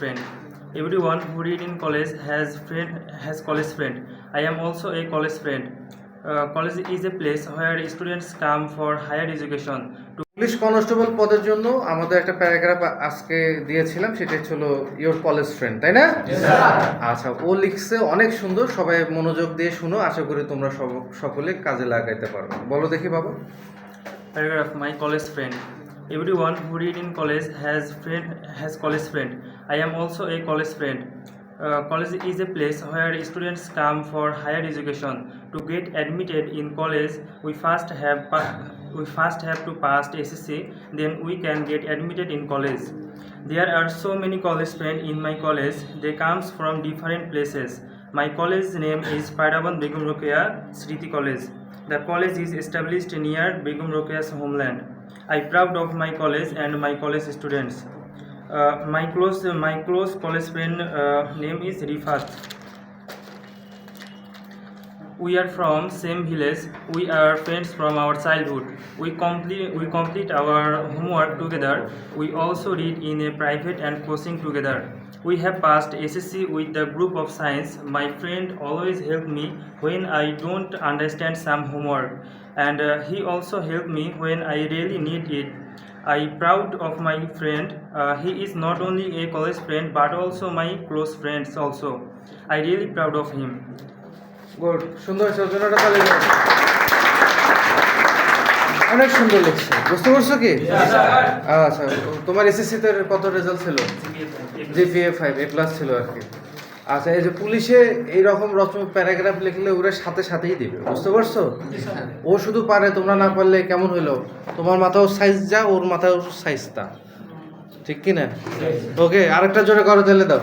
friend. Everyone who read in college has friend has college friend. I am also a college friend. Uh, college is a place where students come for higher education to police constable পদের জন্য আমাদের একটা paragraph আজকে দিয়েছিলাম সেটা ছিল your college friend তাই না আচ্ছা ও লিখছে অনেক সুন্দর সবাই মনোযোগ দিয়ে শুনো আশা করি তোমরা সব- সকলে কাজে লাগাইতে পারবে বলো দেখি বাবা paragraph my college friend. Everyone who read in college has friend has college friend. I am also a college friend. Uh, college is a place where students come for higher education. To get admitted in college, we first have we first have to pass SSC. Then we can get admitted in college. There are so many college friends in my college. They comes from different places. My college name is Pairaban Begum Rokeya Sriti College. The college is established near Begum Rokeya's homeland. I proud of my college and my college students. Uh, my close my close college friend uh, name is Rifat. We are from same village. We are friends from our childhood. We complete we complete our homework together. We also read in a private and coaching together. We have passed SSC with the group of science. My friend always help me when I don't understand some homework, and uh, he also help me when I really need it. I proud of my friend. Uh, he is not only a college friend but also my close friends also. I really proud of him. Good সুন্দর হয়েছে একটা তালি অনেক সুন্দর লিখছে বুঝতে পারছ কি? আচ্ছা তোমার এসএসসি তে কত রেজাল্ট ছিল? জিপিএ ফাইভ এ প্লাস ছিল আর কি। আচ্ছা এই যে পুলিশে এইরকম রকম প্যারাগ্রাফ লিখলে ওরা সাথে সাথেই দিবে বুঝতে পারছ? ও শুধু পারে তোমরা না পারলে কেমন হইল তোমার মাথাও সাইজ যা ওর মাথাও সাইজ তা। ঠিক কি না ওকে আরেকটা জোরে করো তাহলে দাও।